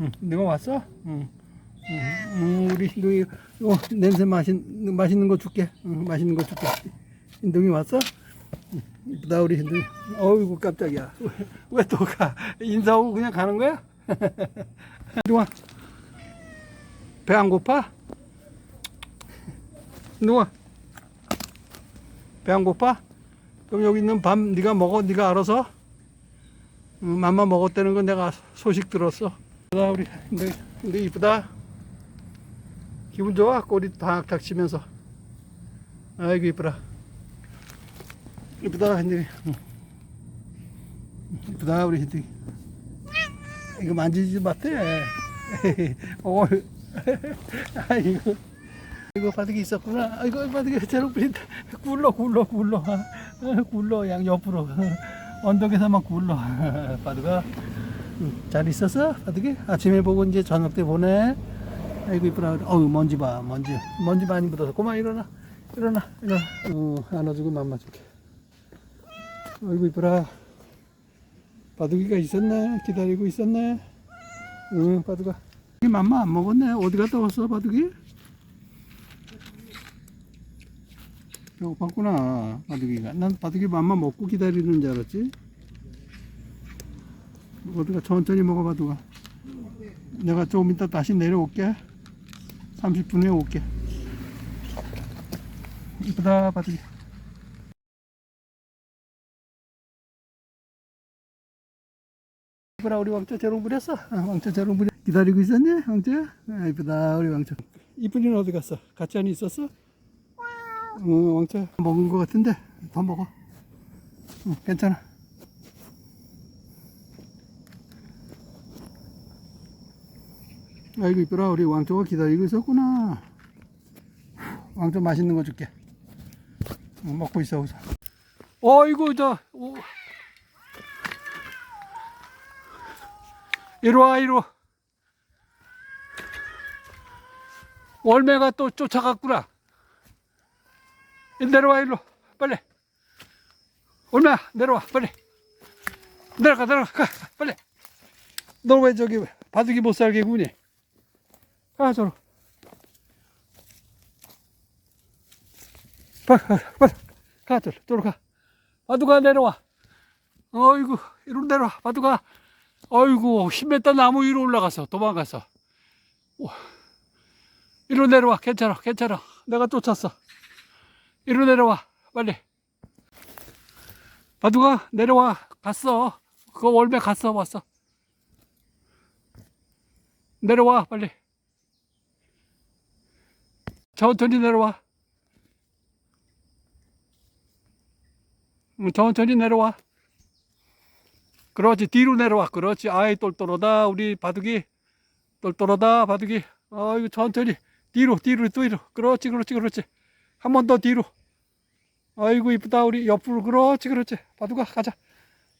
응, 내가 왔어? 응. 응, 응, 우리 신동이 요 냄새 마신 맛있는 거 줄게. 응, 맛있는 거 줄게. 신동이 왔어? 응, 이쁘다 우리 신동이. 어이구 깜짝이야. 왜 또 가? 인사하고 그냥 가는 거야? 누가 배안 고파? 누가 배안 고파? 그럼 여기 있는 밥 네가 먹어. 네가 알아서. 응, 맘마 먹었다는 건 내가 소식 들었어. 이쁘다 우리 근데 근데 이쁘다. 기분 좋아 꼬리 탁탁 치면서. 아이고 이쁘다. 이쁘다 핸들이. 응. 이쁘다 우리 핸들이. 이거 만지지 마대. 어. 아이고. 이거 바닥에 있었구나. 아이고 바닥에 제로 뿌린다. 굴러 굴러 굴러. 아, 굴러 양 옆으로. 언덕에서만 굴러. 응, 잘 있었어? 바드게? 아침에 보고 이제 저녁 때 보내. 아이고 이쁘라. 어우 먼지 봐 먼지. 먼지 많이 묻어서. 고마 일어나. 일어나 일어나. 어 안아주고 맘마 줄게. 아이고 이쁘라. 바둑이가 있었네. 기다리고 있었네. 응 바둑아. 이 맘마 안 먹었네. 어디 갔다 왔어 바둑이? 배고팠구나 바둑이가 난 바둑이 맘마 먹고 기다리는 줄 알았지 어디가 천천히 먹어 바둑아 내가 조금 이따 다시 내려올게. 30분 후에 올게. 이쁘다 바둑이. 이쁘라 우리 왕자 재롱 부렸어? 아, 왕자 재롱 부려. 기다리고 있었니 왕자 아, 이쁘다 우리 왕자 이쁜이는 어디 갔어? 같이 안에 있었어? 어, 왕자 먹은 것 같은데. 더 먹어. 응, 괜찮아. 아이고 이쁘라 우리 왕조가 기다리고 있었구나. 왕조 맛있는 거 줄게. 응, 먹고 있어 우선. 어이구 저 오. 이리 와 이리 와. 월매가 또 쫓아갔구나. 내려와 일로 빨리 얼마 내려와 빨리 내려가 내려가 가, 빨리 너 왜 저기 바둑이 못 살게 구니 가 저로 빨리 가, 빨리 가 저로 저로 가. 바둑아 내려와. 어이구 이리로 내려와 바둑아. 어이구 10m 나무 위로 올라가서 도망갔어. 이리로 내려와 괜찮아 괜찮아. 내가 쫓았어. 이리로 내려와 빨리. 바둑아 내려와. 갔어. 그거 월매 갔어 왔어. 내려와 빨리 천천히 내려와. 응, 천천히 내려와. 그렇지 뒤로 내려와. 그렇지. 아이 똘똘하다. 우리 바둑이. 똘똘하다 바둑이. 아이고 천천히. 뒤로 뒤로 뒤로. 그렇지 그렇지 그렇지. 한 번 더 뒤로. 아이고 이쁘다. 우리 옆으로. 그렇지 그렇지. 바둑아 가자.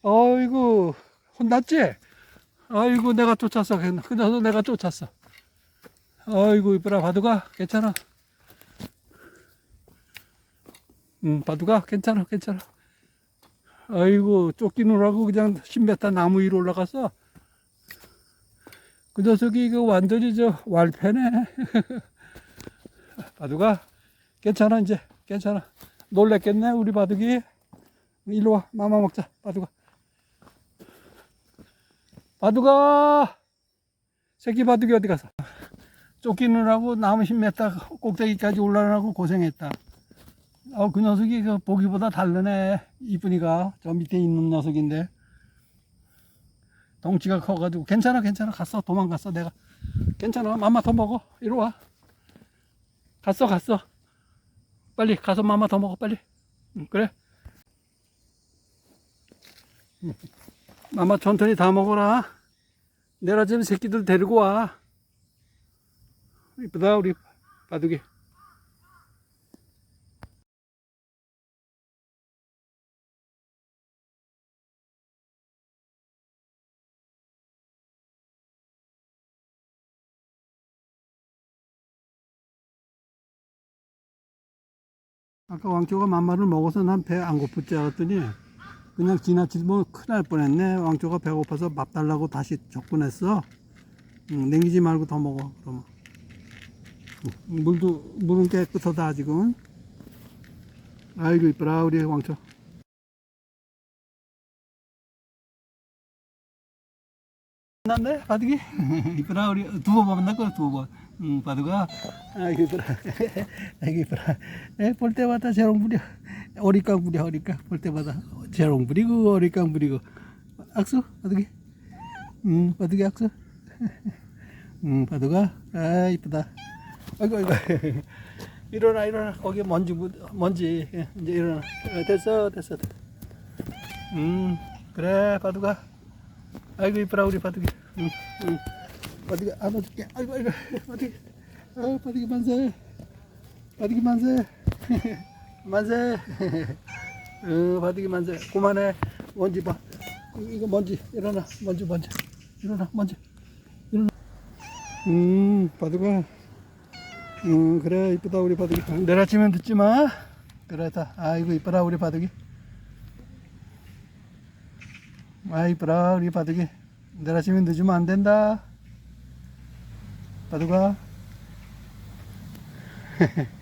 아이고 혼났지? 아이고 내가 쫓았어 그녀서 내가 쫓았어. 아이고 이쁘라 바둑아 괜찮아. 응 바둑아 괜찮아 괜찮아. 아이고 쫓기느라고 그냥 10m 나무 위로 올라갔어. 그 녀석이 이거 완전히 저 왈패네. 바둑아 괜찮아 이제. 괜찮아. 놀랬겠네 우리 바둑이. 일로 와 마마 먹자 바둑아 바둑아 새끼 바둑이 어디 갔어 쫓기느라고 나무 10m 꼭대기까지 올라가고 고생했다 어, 그 녀석이 그 보기보다 다르네. 이쁜이가 저 밑에 있는 녀석인데. 덩치가 커가지고 괜찮아 괜찮아. 갔어 도망갔어 내가. 괜찮아 맘마 더 먹어. 이리 와. 갔어 갔어. 빨리 가서 맘마 더 먹어 빨리. 응, 그래. 응. 맘마 천천히 다 먹어라. 내가 지금 새끼들 데리고 와. 이쁘다 우리 바둑이 아까 왕초가 맘마를 먹어서 난 배 안 고플 줄 알았더니 그냥 지나치면 큰일 날 뻔했네. 왕초가 배고파서 밥 달라고 다시 접근했어. 응, 냉기지 말고 더 먹어 그러면. 응, 물도 물은 깨끗하다 지금 아이고 이쁘라 우리 왕초. 만났네 바둑이? 이쁘라 우리. 두 번 만났거든 두번 응 바둑아 아이고 이쁘라. 아이고 이쁘라. 에, 볼 때마다 재롱 부려. 어리깡 부려 어리깡. 볼 때마다 재롱 부리고 어리깡 부리고. 악수 바둑이 응 바둑이 악수? 응 바둑아 아 이쁘다. 아이고 아이고. 일어나 일어나. 거기 먼지 묻- 먼지. 예, 이제 일어나. 어, 됐어 됐어 음 그래 바둑아 아이고 이쁘라 우리 바둑이 응, 응. 바둑이 안아줄게 아이고 아이고 바둑이 아 바둑이 만세. 바둑이 만세. 만세. 어 바둑이 만세. 그만해. 먼지 봐. 이거 먼지. 일어나. 먼지 먼지. 일어나 먼지. 일어나. 음 바둑아 음 그래. 이쁘다 우리 바둑이 아침엔 듣지 마. 그래다. 아이고 이쁘다 우리 바둑이 아 이쁘라 우리 바둑이 아침에 늦으면 안 된다 바둑아